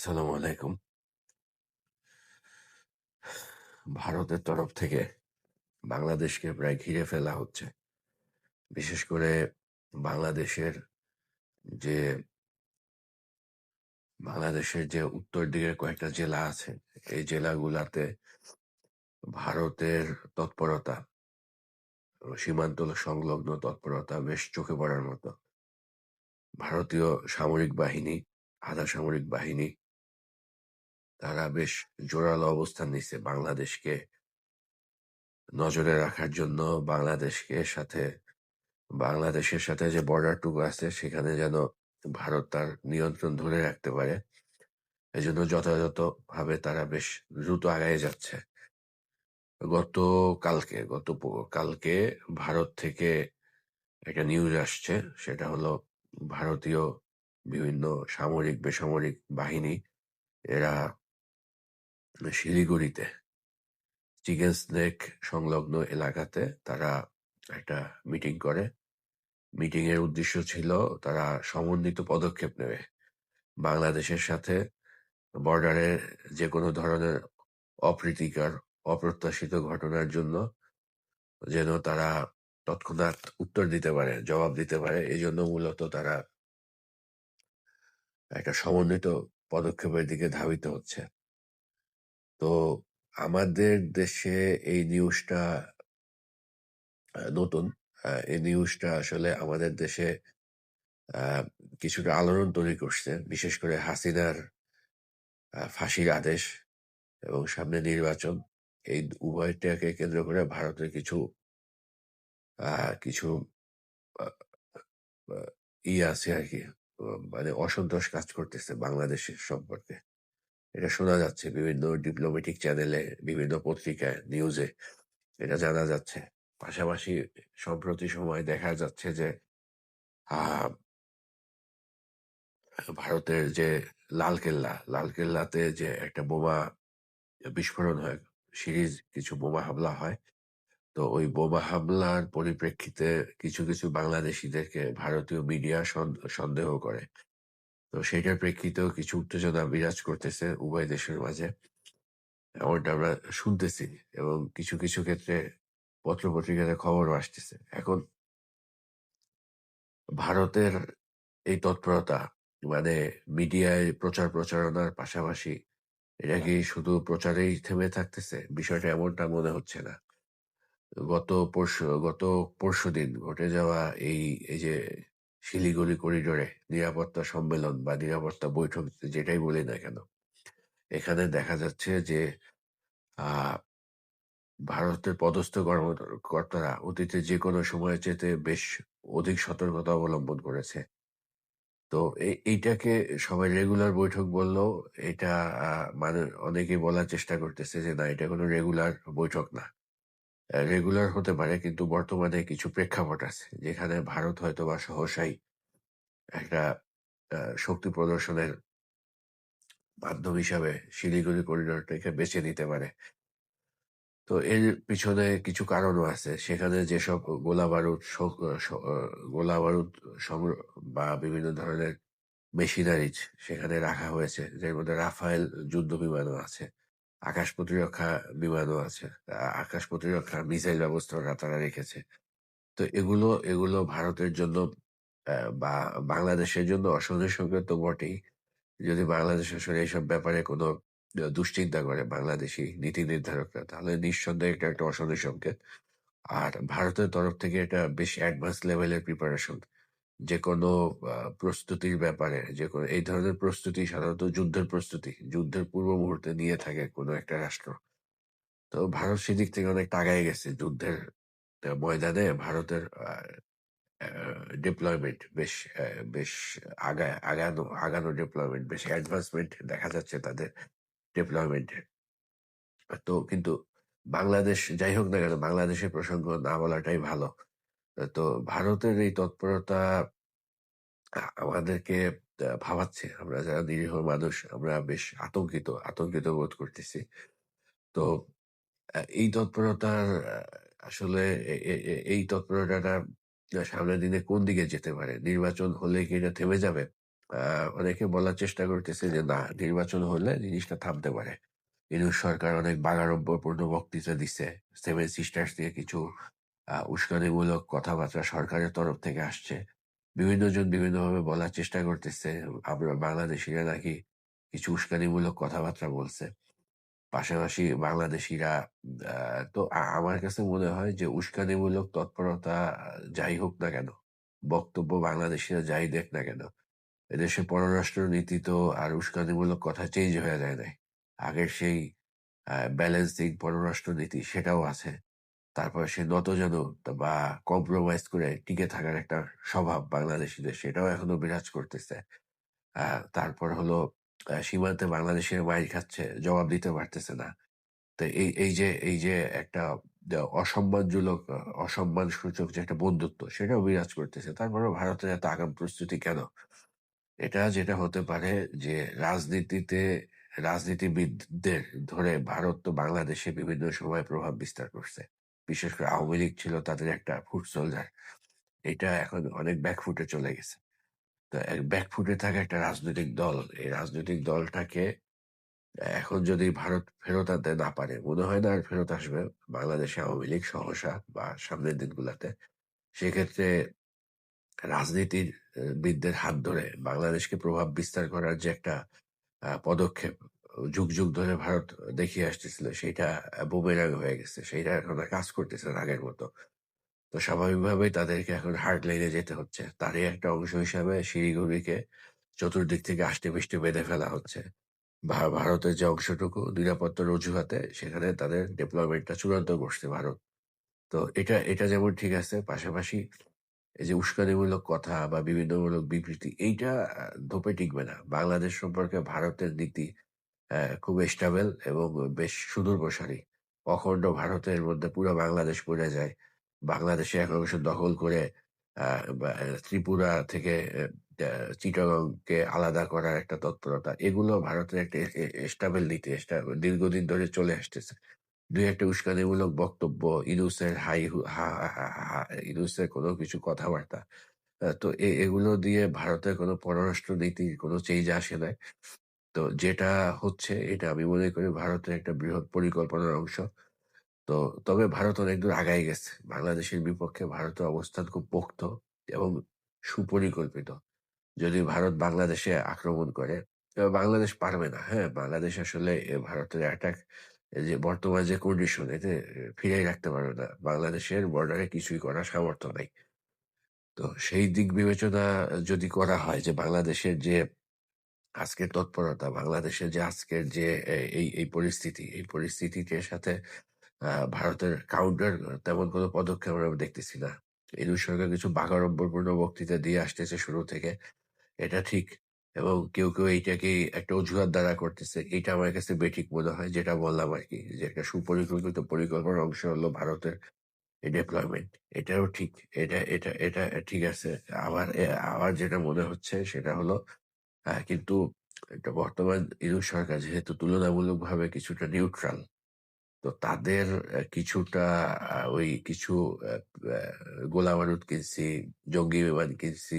আসসালামু আলাইকুম। ভারতের তরফ থেকে বাংলাদেশকে প্রায় ঘিরে ফেলা হচ্ছে। বিশেষ করে বাংলাদেশের যে বাংলাদেশের যে উত্তর দিকের কয়েকটা জেলা আছে, এই জেলাগুলাতে ভারতের তৎপরতা, সীমান্ত সংলগ্ন তৎপরতা বেশ চোখে পড়ার মতো। ভারতীয় সামরিক বাহিনী, আধা সামরিক বাহিনী তারা বেশ জোরালো অবস্থান নিচ্ছে বাংলাদেশকে। নজরে রাখার জন্য বাংলাদেশকে সাথে, বাংলাদেশের সাথে যে বর্ডারটুকু আছে সেখানে যেন ভারত তার নিয়ন্ত্রণ ধরে রাখতে পারে। এই এজন্য যথাযথভাবে তারা বেশ দ্রুত আগায় যাচ্ছে। গত কালকে গত কালকে ভারত থেকে একটা নিউজ আসছে, সেটা হলো ভারতীয় বিভিন্ন সামরিক, বেসামরিক বাহিনী, এরা শিলিগুড়িতে। চিকেন স্নেক সংলগ্ন এলাকাতে তারা একটা মিটিং করে। মিটিং এর উদ্দেশ্য ছিল তারা সমন্বিত পদক্ষেপ নেবে। বাংলাদেশের সাথে বর্ডারে যে কোনো ধরনের অপ্রীতিকর, অপ্রত্যাশিত ঘটনার জন্য যেন তারা তৎক্ষণাৎ উত্তর দিতে পারে, জবাব দিতে পারে এই জন্য মূলত তারা একটা সমন্বিত পদক্ষেপের দিকে ধাবিত হচ্ছে। তো আমাদের দেশে এই নিউজটা নতুন। এই নিউজটা আসলে আমাদের দেশে কিছুটা আলোড়ন তৈরি করছে। বিশেষ করে হাসিনার ফাঁসির আদেশ এবং সামনে নির্বাচন। এই উভয়টাকে কেন্দ্র করে ভারতের কিছু কিছু ই আছে আর কি। মানে অসন্তোষ কাজ করতেছে বাংলাদেশের সম্পর্কে। এটা শোনা যাচ্ছে বিভিন্ন ডিপ্লোমেটিক চ্যানেলে বিভিন্ন পত্রিকায় নিউজে এটা জানা যাচ্ছে। পাশাপাশি সম্প্রতি সময় দেখা যাচ্ছে যে ভারতের যে লালকেল্লা লালকেল্লাতে যে একটা বোমা বিস্ফোরণ হয়, সিরিজ কিছু বোমা হামলা হয়, তো ওই বোমা হামলার পরিপ্রেক্ষিতে কিছু কিছু বাংলাদেশিদেরকে ভারতীয় মিডিয়া সন্দেহ করে। তো সেটার প্রেক্ষিতেও কিছু উত্তেজনা বিরাজ করতেছে উভয় দেশের মাঝে। এমনটা আমরা শুনতেছি এবং কিছু কিছু ক্ষেত্রে পত্র পত্রিকাতে খবরও আসতেছে। এখন ভারতের এই তৎপরতা মানে মিডিয়ায় প্রচার প্রচারণার পাশাপাশি এটা কি শুধু প্রচারেই থেমে থাকতেছে? বিষয়টা এমনটা মনে হচ্ছে না। গত পরশু গত পরশু দিন ঘটে যাওয়া এই এই যে শিলিগুড়ি করিডোরে নিরাপত্তা সম্মেলন বা নিরাপত্তা বৈঠক যেটাই বলি না কেন, এখানে দেখা যাচ্ছে যে ভারতের পদস্থ কর্মকর্তারা অতীতে যে কোনো সময় চেতে বেশ অধিক সতর্কতা অবলম্বন করেছে। তো এইটাকে সবাই রেগুলার বৈঠক বললেও এটা মানে অনেকে বলার চেষ্টা করতেছে যে, না, এটা কোনো রেগুলার বৈঠক না। রেগুলার হতে পারে, কিন্তু বর্তমানে কিছু প্রেক্ষাপট আছে। যেখানে ভারত হয়তো বা সহসাই একটা শক্তি প্রদর্শনের মাধ্যম হিসাবে শিলিগুড়ি করিডোরটাকে বেছে নিতে পারে। তো এর পিছনে কিছু কারণও আছে। সেখানে যেসব গোলা বারুদ গোলা বারুদ বা বিভিন্ন ধরনের মেশিনারিজ সেখানে রাখা হয়েছে। যার মধ্যে রাফায়েল যুদ্ধ বিমানও আছে। আকাশ প্রতিরক্ষা বিমানও আছে। আকাশ প্রতিরক্ষা মিসাইল ব্যবস্থা তারা রেখেছে। তো এগুলো এগুলো ভারতের জন্য বা বাংলাদেশের জন্য অসহনীয় সংকেত তো বটেই। যদি বাংলাদেশ আসলে এইসব ব্যাপারে কোনো দুশ্চিন্তা করে, বাংলাদেশি নীতি নির্ধারকরা, তাহলে নিঃসন্দেহে এটা একটা অসহনীয় সংকেত। আর ভারতের তরফ থেকে এটা বেশ অ্যাডভান্স লেভেলের প্রিপারেশন যে কোনো প্রস্তুতির ব্যাপারে, যে কোনো, এই ধরনের প্রস্তুতি সাধারণত যুদ্ধের প্রস্তুতি, যুদ্ধের পূর্ব মুহূর্তে নিয়ে থাকে কোনো একটা রাষ্ট্র। তো ভারত সেদিক থেকে অনেক আগায় গেছে যুদ্ধের ময়দানে ভারতের ডিপ্লয়মেন্ট বেশ বেশ আগা আগানো আগানো ডিপ্লয়মেন্ট বেশ অ্যাডভান্সমেন্ট দেখা যাচ্ছে তাদের ডিপ্লয়মেন্টে তো কিন্তু বাংলাদেশ, যাই হোক না কেন, বাংলাদেশের প্রসঙ্গ না বলাটাই ভালো। তো ভারতের এই তৎপরতা আমাদেরকে ভাবাচ্ছে। আমরা যারা নিরীহ মানুষ আমরা বেশ আতঙ্কিত আতঙ্কিত বোধ করতেছি। তো এই তৎপরতার আসলে এই তৎপরতাটা সামনের দিনে কোন দিকে যেতে পারে? নির্বাচন হলে কি এটা থেমে যাবে? আহ, অনেকে বলার চেষ্টা করতেছে যে না নির্বাচন হলে জিনিসটা থামতে পারে। ইউনুস সরকার অনেক বাগাড়ম্বরপূর্ণ বক্তৃতা দিচ্ছে সেভেন সিস্টার্স দিয়ে কিছু উস্কানিমূলক কথাবার্তা সরকারের তরফ থেকে আসছে। বিভিন্ন জন বিভিন্নভাবে বলার চেষ্টা করতেছে। আমরা বাংলাদেশিরা নাকি কিছু উস্কানিমূলক কথাবার্তা বলছে। পাশাপাশি বাংলাদেশিরা তো আমার কাছে মনে হয় যে উস্কানিমূলক তৎপরতা যাই হোক না কেন, বক্তব্য বাংলাদেশিরা যাই দেখ না কেন এদেশের পররাষ্ট্র নীতি তো আর উস্কানিমূলক কথা চেঞ্জ হয়ে যায় নাই। আগের সেই ব্যালেন্সিং পররাষ্ট্র নীতি সেটাও আছে। তারপর সে নতজান বা কম্প্রোমাইজ করে টিকে থাকার একটা স্বভাব বাংলাদেশিদের, সেটাও এখনও বিরাজ করতেছে। তারপর হলো সীমান্তে বাংলাদেশের মাইর খাচ্ছে, জবাব দিতে পারতেছে না। তো এই এই যে এই যে একটা অসম্মানজনক অসম্মান সূচক যে একটা বন্ধুত্ব, সেটাও বিরাজ করতেছে। তারপরে ভারতের এত আগাম প্রস্তুতি কেন? এটা যেটা হতে পারে যে রাজনীতিতে, রাজনীতিবিদদের ধরে ভারত তো বাংলাদেশে বিভিন্ন সময় প্রভাব বিস্তার করছে। বিশেষ করে আওয়ামী লীগ ছিল তাদের একটা ফুট সোলজার এটা এখন অনেক ব্যাকফুটে চলে গেছে। তো এক ব্যাকফুটে থাকা একটা রাজনৈতিক দল এই রাজনৈতিক দলটাকে এখন যদি ভারত ফেরত আনতে না পারে মনে হয় না আর ফেরত আসবে বাংলাদেশে আওয়ামী লীগ সহসা বা সামনের দিনগুলোতে। সেক্ষেত্রে রাজনীতির আহ, বিদদের হাত ধরে বাংলাদেশকে প্রভাব বিস্তার করার যে একটা পদক্ষেপ যুগ যুগ ধরে ভারত দেখিয়ে আসতেছিল সেটা বুমেরাং হয়ে গেছে। সেটা এখন কাজ করতেছে আগের মতো। তো স্বাভাবিকভাবেই তাদেরকে এখন হার্ড লাইনে যেতে হচ্ছে। তারই একটা অংশ হিসাবে শিলিগুড়িকে চতুর্দিক থেকে আষ্টে পৃষ্ঠে বেঁধে ফেলা হচ্ছে। ভারতের যে অংশটুকু নিরাপত্তার অজুহাতে, সেখানে তাদের ডিপ্লয়মেন্টটা চূড়ান্ত করছে ভারত। তো এটা এটা যেমন ঠিক আছে, পাশাপাশি এই যে উস্কানিমূলক কথা বা বিভিন্নমূলক বিবৃতি, এইটা ধোপে টিকবে না। বাংলাদেশ সম্পর্কে ভারতের নীতি খুব স্টেবল এবং বেশ সুদূর প্রসারী। অখণ্ড ভারতের মধ্যে পুরো বাংলাদেশ পড়ে যায়। বাংলাদেশে এক অংশ দখল করে ত্রিপুরা থেকে চিটাগংকে আলাদা করার একটা তৎপরতা। এগুলো ভারতের একটা স্টাবেল নীতি দীর্ঘদিন ধরে চলে আসতেছে। দুই একটা উস্কানিমূলক বক্তব্য ইনুসের হাই ইনুসের কোনো কিছু কথাবার্তা। তো এগুলো দিয়ে ভারতের কোনো পররাষ্ট্র নীতির কোনো চেঞ্জ আসে না তো যেটা হচ্ছে, এটা আমি মনে করি ভারতের একটা বৃহৎ পরিকল্পনার অংশ। তো তবে ভারত অনেক দূর আগাই গেছে। বাংলাদেশের বিপক্ষে ভারতের অবস্থান খুব পোক্ত এবং সুপরিকল্পিত। যদি ভারত বাংলাদেশে আক্রমণ করে বাংলাদেশ পারবে না হ্যাঁ? বাংলাদেশ আসলে এ ভারতের অ্যাটাক যে বর্তমান যে কন্ডিশন এতে ফিরাই রাখতে পারবে না। বাংলাদেশের বর্ডারে কিছুই করার সামর্থ্য নাই। তো সেই দিক বিবেচনা যদি করা হয় যে বাংলাদেশের যে আজকের তৎপরতা বাংলাদেশের যে আজকের যে এই এই পরিস্থিতি এই পরিস্থিতির সাথে আহ, ভারতের কাউন্টার তেমন কোনো পদক্ষেপ আমরা দেখতেছি না। ইউনুস সরকার কিছু বাগাড়ম্বরপূর্ণ বক্তৃতা দিয়ে আসতেছে শুরু থেকে। এটা ঠিক এবং কেউ কেউ এইটাকে একটা অজুহাত দ্বারা করতেছে। এটা আমার কাছে বেঠিক মনে হয় যেটা বললাম আর কি যে একটা সুপরিকল্পিত পরিকল্পনার অংশ হলো ভারতের ডেপ্লয়মেন্ট এটাও ঠিক এটা এটা এটা ঠিক আছে। আবার আবার যেটা মনে হচ্ছে সেটা হলো আহ, কিন্তু এটা বর্তমান ইউনুস সরকার যেহেতু তুলনামূলকভাবে কিছুটা নিউট্রাল তো তাদের কিছুটা ওই কিছু আহ, আহ, গোলা বারুদ কিনছি জঙ্গি বিমান কিনছি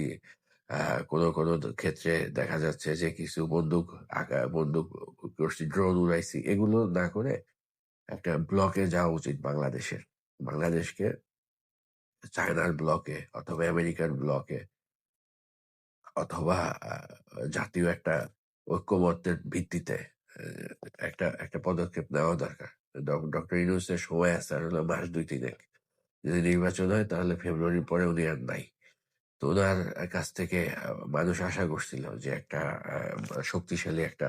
কোনো কোনো ক্ষেত্রে দেখা যাচ্ছে যে কিছু বন্দুক আঁকা- বন্দুক করছি ড্রোন উড়াইছি এগুলো না করে একটা ব্লকে যাওয়া উচিত বাংলাদেশের। বাংলাদেশকে চায়নার ব্লকে অথবা আমেরিকার ব্লকে অথবা জাতীয় একটা ঐক্যমত্যের ভিত্তিতে একটা একটা পদক্ষেপ নেওয়া দরকার। ডক্টর ইউনুসের সময় আছে, আর হলো মাস দুই তিনেক। যদি নির্বাচন হয়, তাহলে ফেব্রুয়ারির পরে উনি আর নাই। তো ওনার কাছ থেকে মানুষ আশা করছিল যে একটা শক্তিশালী একটা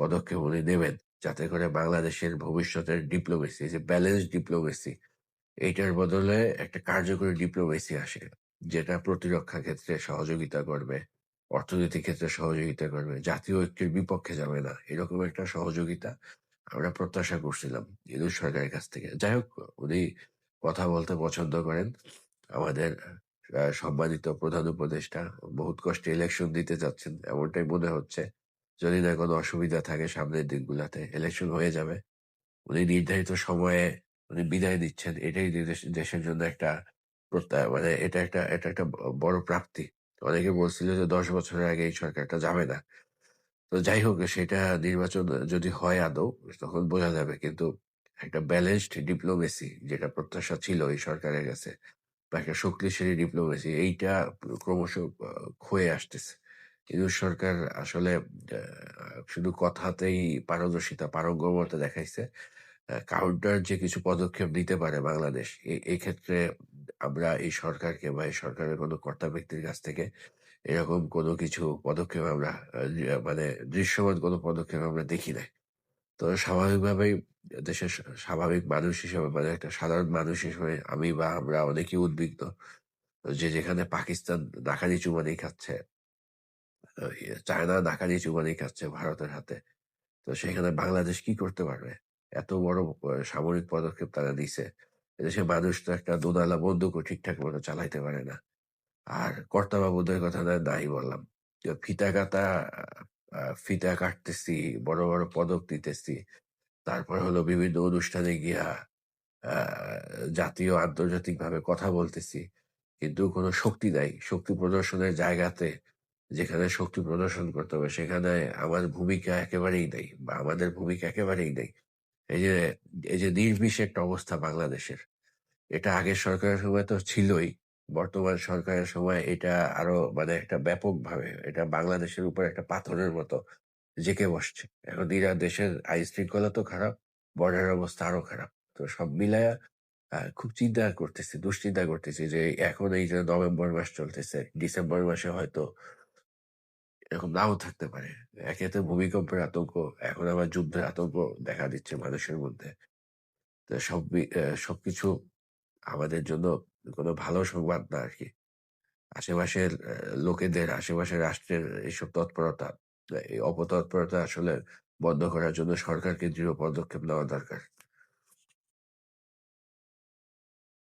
পদক্ষেপ উনি নেবেন, যাতে করে বাংলাদেশের ভবিষ্যতের ডিপ্লোমেসি যে ব্যালেন্স ডিপ্লোমেসি এইটার বদলে একটা কার্যকরী ডিপ্লোমেসি আসে। যেটা প্রতিরক্ষা ক্ষেত্রে সহযোগিতা করবে, অর্থনৈতিক ক্ষেত্রে সহযোগিতা করবে, জাতীয় ঐক্যের বিপক্ষে যাবে না এরকম একটা সহযোগিতা আমরা প্রত্যাশা করছিলাম ইন্দু সরকারের কাছ থেকে। যাই হোক, উনি কথা বলতে পছন্দ করেন। আমাদের সম্মানিত প্রধান উপদেষ্টা বহুত কষ্টে ইলেকশন দিতে যাচ্ছেন এমনটাই মনে হচ্ছে। যদি না কোনো অসুবিধা থাকে সামনের দিনগুলোতে ইলেকশন হয়ে যাবে। উনি নির্ধারিত সময়ে উনি বিদায় দিচ্ছেন এটাই দেশের জন্য একটা প্রত্যয় মানে এটা একটা এটা একটা বড় প্রাপ্তি অনেকে বলছিল যে ১০ বছরের আগে এই সরকারটা যাবে না। তো যাই হোক সেটা নির্বাচন যদি হয় আদৌ তখন বোঝা যাবে। কিন্তু একটা ব্যালেন্সড ডিপ্লোমেসি যেটা প্রত্যাশা ছিল এই সরকারের কাছে বা একটা শক্তিশালী ডিপ্লোমেসি এইটা ক্রমশ আ আসতেছে। ইউনূস সরকার আসলে শুধু কথাতেই পারদর্শিতা, পারঙ্গমতা দেখাইছে। কাউন্টার যে কিছু পদক্ষেপ নিতে পারে বাংলাদেশ, এ, এক্ষেত্রে আমরা এই সরকারকে বা এই সরকারের কোনো কর্তা ব্যক্তির কাছ থেকে এরকম কোনো কিছু পদক্ষেপ আমরা মানে দৃশ্যমান কোনো পদক্ষেপ আমরা দেখি নাই। তো স্বাভাবিকভাবেই দেশের স্বা, স্বাভাবিক মানুষ হিসেবে মানে একটা সাধারণ মানুষ হিসেবে আমি বা আমরা অনেকেই উদ্বিগ্ন। যে যেখানে পাকিস্তান নাকানি চুবানি খাচ্ছে ইয়ে চায়না নাকানি চুবানি খাচ্ছে ভারতের হাতে। তো সেখানে বাংলাদেশ কি করতে পারবে? এত বড় সামরিক পদক্ষেপ তারা নিছে। এদেশের মানুষ তো একটা দোতলা বন্দুকও ঠিকঠাক মতো চালাইতে পারে না। আর কর্তাবাবুদের কথা নাই বললাম। ফিতা কাটা ফিতা কাটতেছি, বড়, বড় পদক দিতেছি। তারপর হলো বিভিন্ন অনুষ্ঠানে গিয়া জাতীয় আন্তর্জাতিকভাবে কথা বলতেছি। কিন্তু কোনো শক্তি নাই। শক্তি প্রদর্শনের জায়গাতে যেখানে শক্তি প্রদর্শন করতে হবে সেখানে আমার ভূমিকা একেবারেই নেই বা আমাদের ভূমিকা একেবারেই নেই। এই যে এই যে নির্বিষ একটা অবস্থা বাংলাদেশের। এটা আগের সরকারের সময় তো ছিলই। বর্তমান সরকারের সময় এটা আরও মানে একটা ব্যাপকভাবে এটা বাংলাদেশের উপর একটা পাথরের মতো জেঁকে বসছে। এখন ইরা দেশের আইন-শৃঙ্খলা তো খারাপ, বর্ডারের অবস্থা আরও খারাপ। তো সব মিলায়া খুব চিন্তা করতেছি, দুশ্চিন্তা করতেছি যে এখন এই যে নভেম্বর মাস চলতেছে, ডিসেম্বর মাসে হয়তো এরকম নাও থাকতে পারে। একে তো ভূমিকম্পের আতঙ্ক, এখন আবার যুদ্ধের আতঙ্ক দেখা দিচ্ছে মানুষের মধ্যে। তো সব সবকিছু আমাদের জন্য কোনো ভালো সংবাদ না আর কি আশেপাশের লোকেদের, আশেপাশের রাষ্ট্রের এইসব তৎপরতা, এই অপতৎপরতা আসলে বন্ধ করার জন্য সরকারকে দৃঢ় পদক্ষেপ নেওয়া দরকার।